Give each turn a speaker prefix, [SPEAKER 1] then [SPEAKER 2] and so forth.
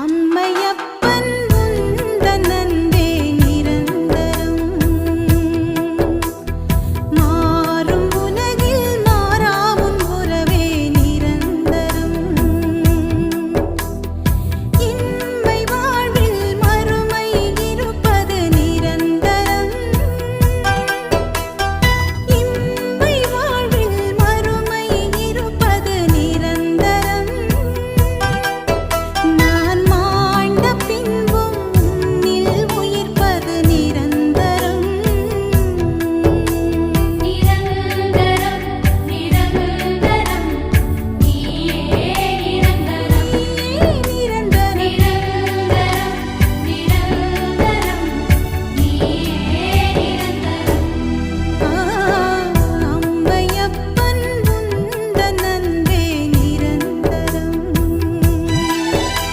[SPEAKER 1] அம்மையா